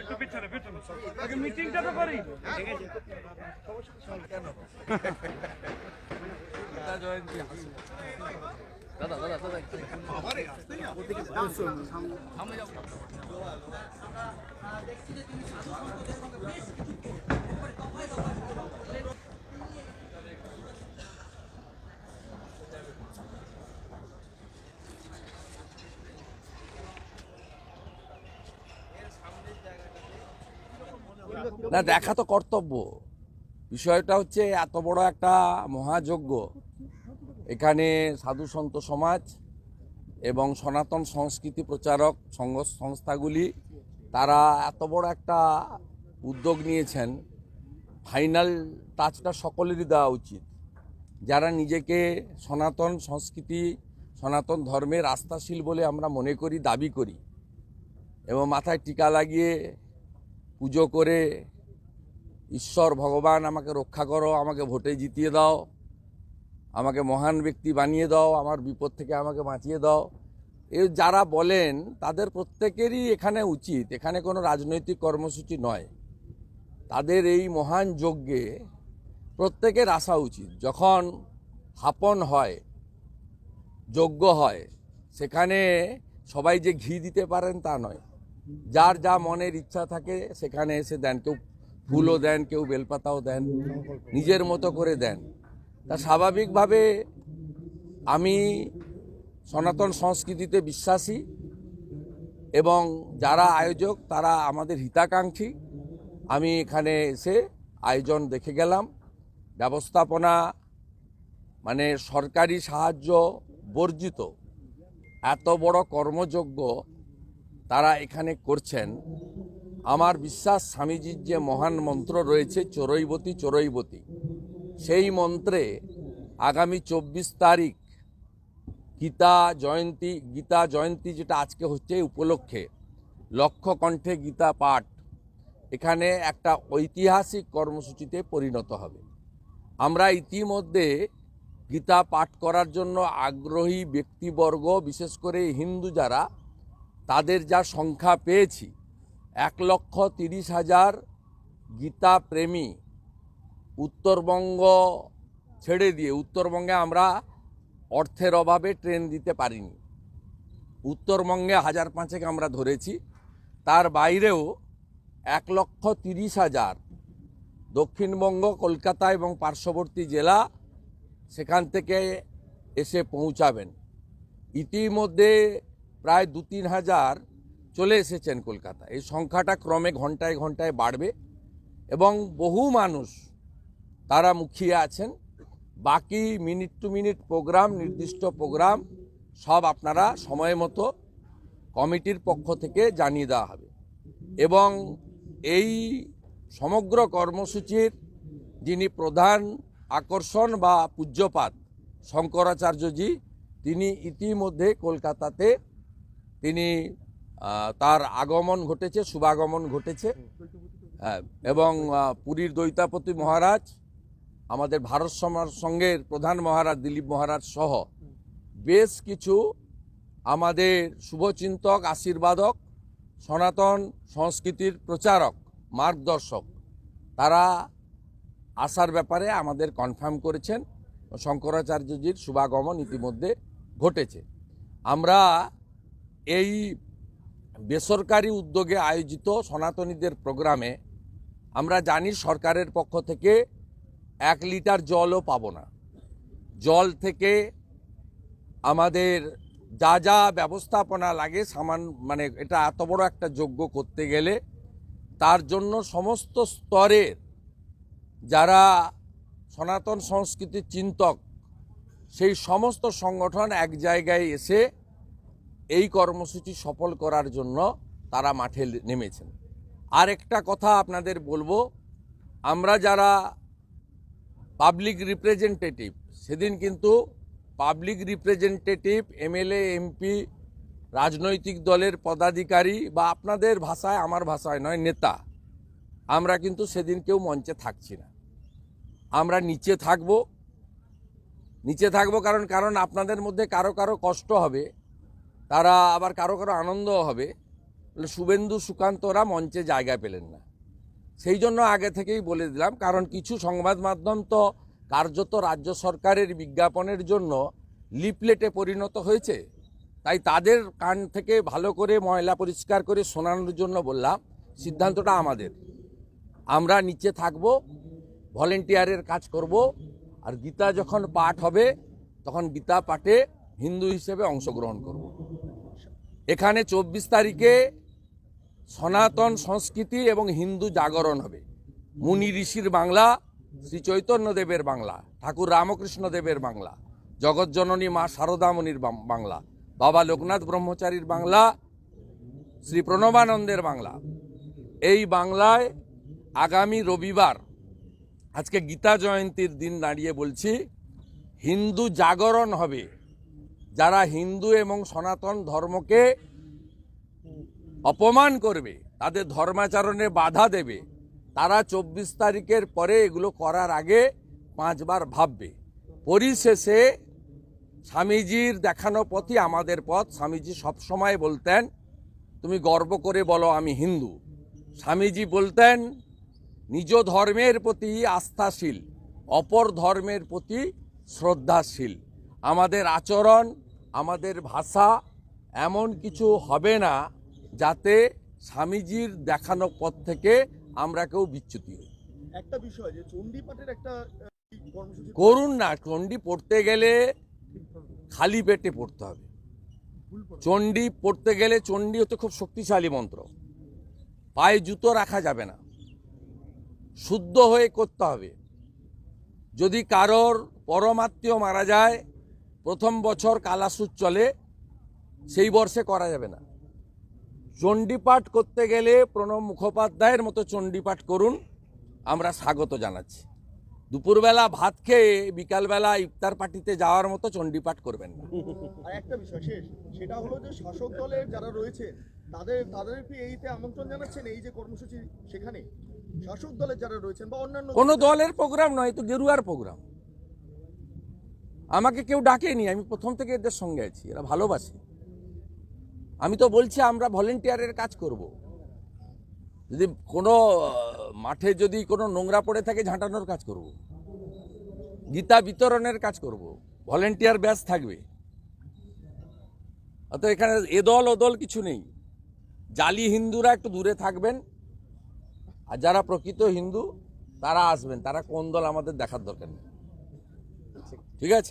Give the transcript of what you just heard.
একটু পিছনে পিছনে আগে মিটিংটা তো করি না, দেখা তো কর্তব্য। বিষয়টা হচ্ছে এত বড় একটা মহাযজ্ঞ। এখানে সাধু সন্ত সমাজ এবং সনাতন সংস্কৃতি প্রচারক সংস্থাগুলি, তারা এত বড় একটা উদ্যোগ নিয়েছেন। ফাইনাল টাচটা সকলেরই দেওয়া উচিত। যারা নিজেকে সনাতন সংস্কৃতি, সনাতন ধর্মের আস্থাশীল বলে আমরা মনে করি, দাবি করি এবং মাথায় টিকা লাগিয়ে পুজো করে ঈশ্বর, ভগবান, আমাকে রক্ষা করো, আমাকে ভোটে জিতিয়ে দাও, আমাকে মহান ব্যক্তি বানিয়ে দাও, আমার বিপদ থেকে আমাকে বাঁচিয়ে দাও। এ যারা বলেন, তাদের প্রত্যেকেরই এখানে উচিত, এখানে কোনো রাজনৈতিক কর্মসূচি নয়। তাদের এই মহান যজ্ঞে প্রত্যেকের আসা উচিত। যখন হাপন হয়, যজ্ঞ হয়, সেখানে সবাই যে ঘি দিতে পারেন তা নয়। যার যা মনের ইচ্ছা থাকে, সেখানে এসে দেন। কেউ ফুলও দেন, কেউ বেলপাতাও দেন, নিজের মতো করে দেন। তা স্বাভাবিকভাবে আমি সনাতন সংস্কৃতিতে বিশ্বাসী এবং যারা আয়োজক তারা আমাদের হিতাকাঙ্ক্ষী। আমি এখানে এসে আয়োজন দেখে গেলাম। ব্যবস্থাপনা মানে সরকারি সাহায্য বর্জিত, এত বড় কর্মযোগ্য তারা এখানে করছেন। আমার বিশ্বাস স্বামীজির যে মহান মন্ত্র রয়েছে, চোরৈবতী চোরৈবতী সেই মন্ত্রে আগামী চব্বিশ তারিখ গীতা জয়ন্তী গীতা জয়ন্তী যেটা আজকে হচ্ছে উপলক্ষে লক্ষ কণ্ঠে গীতা পাঠ, এখানে একটা ঐতিহাসিক কর্মসূচিতে পরিণত হবে। আমরা ইতিমধ্যে গীতা পাঠ করার জন্য আগ্রহী ব্যক্তিবর্গ, বিশেষ করে হিন্দু যারা, তাদের যা সংখ্যা পেয়েছি এক লক্ষ তিরিশ হাজার গীতা প্রেমী উত্তরবঙ্গ ছেড়ে দিয়ে, উত্তরবঙ্গে আমরা অর্থের অভাবে ট্রেন দিতে পারিনি। উত্তরবঙ্গে হাজার পাঁচেক আমরা ধরেছি। তার বাইরেও এক লক্ষ তিরিশ হাজার দক্ষিণবঙ্গ, কলকাতা এবং পার্শ্ববর্তী জেলা সেখান থেকে এসে পৌঁছাবেন। ইতিমধ্যে প্রায় দু তিন হাজার চলে এসেছেন কলকাতা। এই সংখ্যাটা ক্রমে ঘন্টায় ঘন্টায় বাড়বে এবং বহু মানুষ তারা মুখিয়ে আছেন। বাকি মিনিট টু মিনিট প্রোগ্রাম, নির্দিষ্ট প্রোগ্রাম সব আপনারা সময় মতো কমিটির পক্ষ থেকে জানিয়ে দেওয়া হবে। এবং এই সমগ্র কর্মসূচির যিনি প্রধান আকর্ষণ বা পূজ্যপাত শঙ্করাচার্যজি, তিনি ইতিমধ্যে কলকাতাতে তিনি তার আগমন ঘটেছে, শুভাগমন ঘটেছে। এবং পুরীর দৈতাপতি মহারাজ, আমাদের ভারত সমাজ সংঘের প্রধান মহারাজ দিলীপ মহারাজ সহ বেশ কিছু আমাদের শুভচিন্তক, আশীর্বাদক, সনাতন সংস্কৃতির প্রচারক, মার্গদর্শক, তারা আসার ব্যাপারে আমাদের কনফার্ম করেছেন। শঙ্করাচার্যজির শুভাগমন ইতিমধ্যে ঘটেছে। আমরা এই বেসরকারি উদ্যোগে আয়োজিত সনাতনীদের প্রোগ্রামে আমরা জানি সরকারের পক্ষ থেকে এক লিটার জলও পাব না। জল থেকে আমাদের যা যা ব্যবস্থাপনা লাগে সামান মানে এটা এত বড় একটা যোগ্য করতে গেলে তার জন্য সমস্ত স্তরের যারা সনাতন সংস্কৃতির চিন্তক, সেই সমস্ত সংগঠন এক জায়গায় এসে এই কর্মসূচি সফল করার জন্য তারা মাঠে নেমেছেন। আর একটা কথা আপনাদের বলব, আমরা যারা পাবলিক রিপ্রেজেন্টেটিভ সেদিন কিন্তু পাবলিক রিপ্রেজেন্টেটিভ এমএলএ এমপি রাজনৈতিক দলের পদাধিকারী বা আপনাদের ভাষায় আমার ভাষায় নয়, নেতা, আমরা কিন্তু সেদিন কেউ মঞ্চে থাকছি না। আমরা নিচে থাকব, নিচে থাকব কারণ কারণ আপনাদের মধ্যে কারও কারও কষ্ট হবে। তারা আবার কারও কারও আনন্দ হবে। শুভেন্দু সুকান্তরা মঞ্চে জায়গা পেলেন না। সেই জন্য আগে থেকেই বলে দিলাম, কারণ কিছু সংবাদ মাধ্যম তো কার্যত রাজ্য সরকারের বিজ্ঞাপনের জন্য লিপলেটে পরিণত হয়েছে। তাই তাদের কান থেকে ভালো করে ময়লা পরিষ্কার করে শোনানোর জন্য বললাম, সিদ্ধান্তটা আমাদের। আমরা নিচে থাকব, ভলেন্টিয়ারের কাজ করব, আর গীতা যখন পাঠ হবে, তখন গীতা পাঠে হিন্দু হিসেবে অংশগ্রহণ করব। এখানে চব্বিশ তারিখে সনাতন সংস্কৃতি এবং হিন্দু জাগরণ হবে। মুনি ঋষির বাংলা, শ্রী চৈতন্য দেবের বাংলা, ঠাকুর রামকৃষ্ণ দেবের বাংলা জগৎজননী মা শারদামণির বাংলা, বাবা লোকনাথ ব্রহ্মচারীর বাংলা, শ্রী প্রণবানন্দের বাংলা। এই বাংলায় আগামী রবিবার, আজকে গীতা জয়ন্তীর দিন দাঁড়িয়ে বলছি, হিন্দু জাগরণ হবে। যারা হিন্দু এবং সনাতন ধর্মকে অপমান করবে, তাদের ধর্মাচরণে বাধা দেবে, তারা চব্বিশ তারিখের পরে এগুলো করার আগে পাঁচবার ভাববে। পরিশেষে স্বামীজির দেখানো পথই আমাদের পথ। স্বামীজি সবসময় বলতেন, তুমি গর্ব করে বলো আমি হিন্দু। স্বামীজি বলতেন, নিজ ধর্মের প্রতি আস্থাশীল, অপর ধর্মের প্রতি শ্রদ্ধাশীল। আমাদের আচরণ আমাদের ভাষা এমন কিছু হবে না যাতে স্বামীজির দেখানো পথ থেকে আমরা কেউ বিচ্যুতি হই। একটা বিষয় যে চণ্ডীপাঠের একটা করুন না চণ্ডী পড়তে গেলে খালি পেটে পড়তে হবে। চণ্ডী পড়তে গেলে চণ্ডী হচ্ছে খুব শক্তিশালী মন্ত্র। পায়ে জুতো রাখা যাবে না। শুদ্ধ হয়ে করতে হবে। যদি কারোর পরমাত্মীয় মারা যায় প্রথম বছর কালাসুদ চলে সেই বর্ষে করা যাবে না। চণ্ডীপাঠ করতে গেলে প্রণব মুখোপাধ্যায়ের মতো চণ্ডীপাঠ করুন আমরা স্বাগত জানাচ্ছি। দুপুরবেলা ভাত খেয়ে বিকালবেলা ইফতার পার্টিতে যাওয়ার মতো চণ্ডীপাঠ করবেন না। আর একটা বিষয় শেষ সেটা হলো যে শাসক দলের যারা রয়েছে তাদের তাদেরকে এইতে আমন্ত্রণ জানাচ্ছেন এই যে কর্মসূচি সেখানে? শাসক দলের যারা রয়েছেন বা অন্যান্য কোনো দলের প্রোগ্রাম নয় তো গেরুয়ার প্রোগ্রাম আমাকে কেউ ডাকেনি, আমি প্রথম থেকে এদের সঙ্গে আছি, এরা ভালোবাসে। আমি তো বলছি, আমরা ভলেন্টিয়ারের কাজ করব। যদি কোনো, মাঠে যদি কোনো নোংরা পড়ে থাকে, ঝাঁটানোর কাজ করব। গীতা বিতরণের কাজ করব। ভলেন্টিয়ার ব্যাস থাকবে। অত এখানে এ দল, ও দল কিছু নেই। জালি হিন্দুরা একটু দূরে থাকবেন। আর যারা প্রকৃত হিন্দু, তারা আসবেন। তারা কোন দল আমাদের দেখার দরকার নেই। ঠিক আছে?